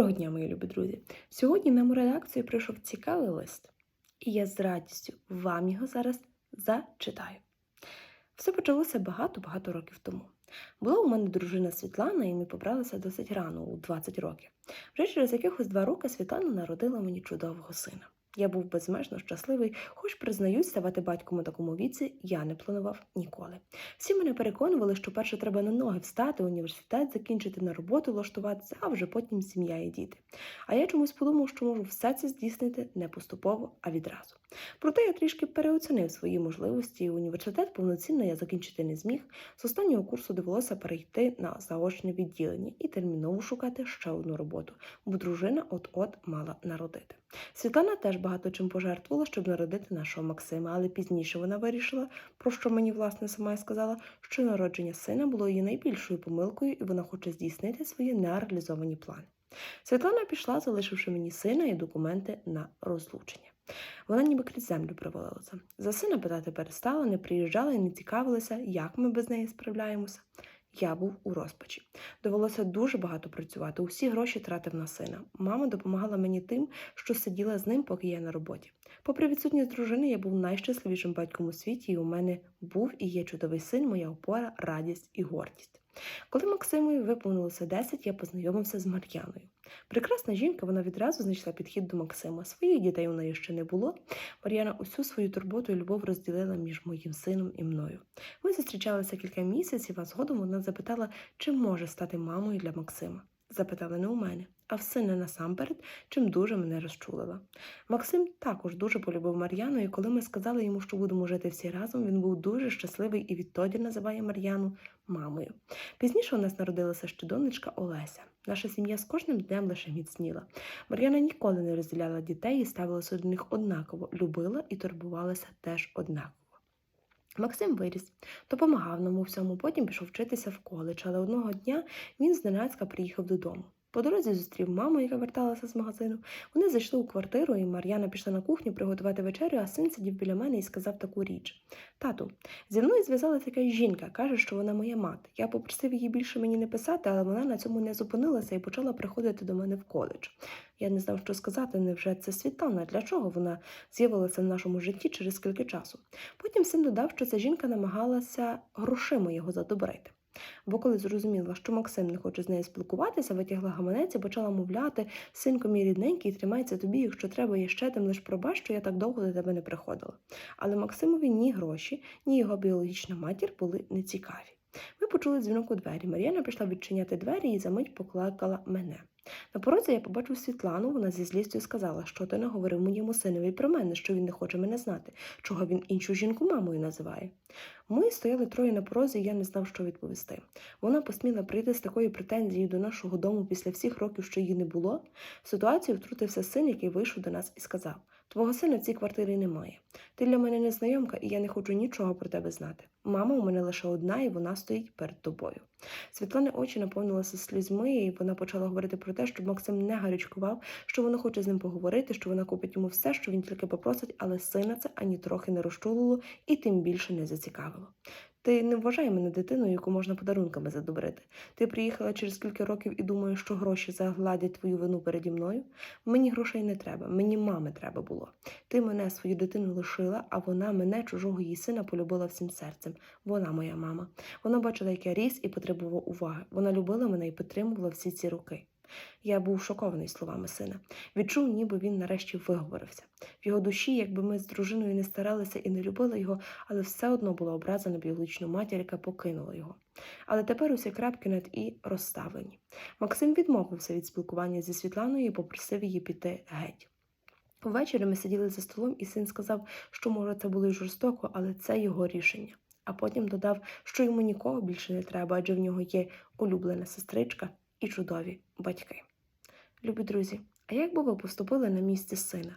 Доброго дня, мої любі друзі! Сьогодні нам у редакцію прийшов цікавий лист, і я з радістю вам його зараз зачитаю. Все почалося багато-багато років тому. Була у мене дружина Світлана, і ми побралися досить рано, у 20 років. Вже через якихось два роки Світлана народила мені чудового сина. Я був безмежно щасливий, хоч признаюсь, ставати батьком у такому віці я не планував ніколи. Всі мене переконували, що перше треба на ноги встати, університет закінчити, на роботу влаштуватися, а вже потім сім'я і діти. А я чомусь подумав, що можу все це здійснити не поступово, а відразу. Проте я трішки переоцінив свої можливості, і університет повноцінно я закінчити не зміг. З останнього курсу довелося перейти на заочне відділення і терміново шукати ще одну роботу, бо дружина от-от мала народити. Світлана теж багато чим пожертвувала, щоб народити нашого Максима, але пізніше вона вирішила, про що мені власне сама й сказала, що народження сина було її найбільшою помилкою, і вона хоче здійснити свої нереалізовані плани. Світлана пішла, залишивши мені сина і документи на розлучення. Вона ніби крізь землю провалилася. За сина питати перестала, не приїжджала і не цікавилася, як ми без неї справляємося. Я був у розпачі. Довелося дуже багато працювати. Усі гроші тратив на сина. Мама допомагала мені тим, що сиділа з ним, поки я на роботі. Попри відсутність дружини, я був найщасливішим батьком у світі, і у мене був і є чудовий син, моя опора, радість і гордість. Коли Максимові виповнилося 10, я познайомився з Мар'яною. Прекрасна жінка, вона відразу знайшла підхід до Максима. Своїх дітей у неї ще не було. Мар'яна усю свою турботу і любов розділила між моїм сином і мною. Ми зустрічалися кілька місяців, а згодом вона запитала, чи може стати мамою для Максима. Запитала не у мене, а в сина насамперед, чим дуже мене розчулила. Максим також дуже полюбив Мар'яну, і коли ми сказали йому, що будемо жити всі разом, він був дуже щасливий і відтоді називає Мар'яну мамою. Пізніше у нас народилася ще донечка Олеся. Наша сім'я з кожним днем лише міцніла. Мар'яна ніколи не розділяла дітей і ставилася до них однаково, любила і турбувалася теж однаково. Максим виріс, допомагав нам у всьому, потім пішов вчитися в коледж, але одного дня він з Донецька приїхав додому. По дорозі зустрів маму, яка верталася з магазину. Вони зайшли у квартиру, і Мар'яна пішла на кухню приготувати вечерю, а син сидів біля мене і сказав таку річ: Тату, зі мною зв'язалася якась жінка, каже, що вона моя мати. Я попросив її більше мені не писати, але вона на цьому не зупинилася і почала приходити до мене в коледж. Я не знав, що сказати, невже це Світлана, для чого вона з'явилася в нашому житті через скільки часу. Потім син додав, що ця жінка намагалася грошима його задобрити. Бо коли зрозуміла, що Максим не хоче з нею спілкуватися, витягла гаманець і почала мовляти синко мій рідненький, тримайся тобі, якщо треба, я ще тим лиш пробач, що я так довго до тебе не приходила. Але Максимові ні гроші, ні його біологічна матір були нецікаві. Ми почули дзвінок у двері. Мар'яна пішла відчиняти двері і за мить покликала мене. На порозі я побачив Світлану, вона зі злістю сказала, що ти не говорив моєму синові про мене, що він не хоче мене знати, чого він іншу жінку мамою називає. Ми стояли троє на порозі, і я не знав, що відповісти. Вона посміла прийти з такою претензією до нашого дому після всіх років, що її не було. В ситуацію втрутився син, який вийшов до нас і сказав: Твого сина в цій квартирі немає. Ти для мене незнайомка, і я не хочу нічого про тебе знати. Мама у мене лише одна, і вона стоїть перед тобою. Світлани очі наповнилися слізьми, і вона почала говорити про те, щоб Максим не гарячкував, що вона хоче з ним поговорити, що вона купить йому все, що він тільки попросить, але сина це ані трохи не розчулило і тим більше не зацікавило. Ти не вважай мене дитиною, яку можна подарунками задобрити. Ти приїхала через кілька років і думаєш, що гроші загладять твою вину переді мною. Мені грошей не треба, мені мами треба було. Ти мене свою дитину лишила, а вона мене, чужого її сина, полюбила всім серцем. Вона моя мама. Вона бачила, як я ріс і потребував уваги. Вона любила мене і підтримувала всі ці роки. Я був шокований словами сина. Відчув, ніби він нарешті виговорився. В його душі, якби ми з дружиною не старалися і не любили його, але все одно була образа на біологічну матір, яка покинула його. Але тепер усі крапки над і розставлені. Максим відмовився від спілкування зі Світланою і попросив її піти геть. Ввечері ми сиділи за столом, і син сказав, що, може, це було жорстоко, але це його рішення. А потім додав, що йому нікого більше не треба, адже в нього є улюблена сестричка і чудові батьки. Любі друзі, а як би ви поступили на місці сина?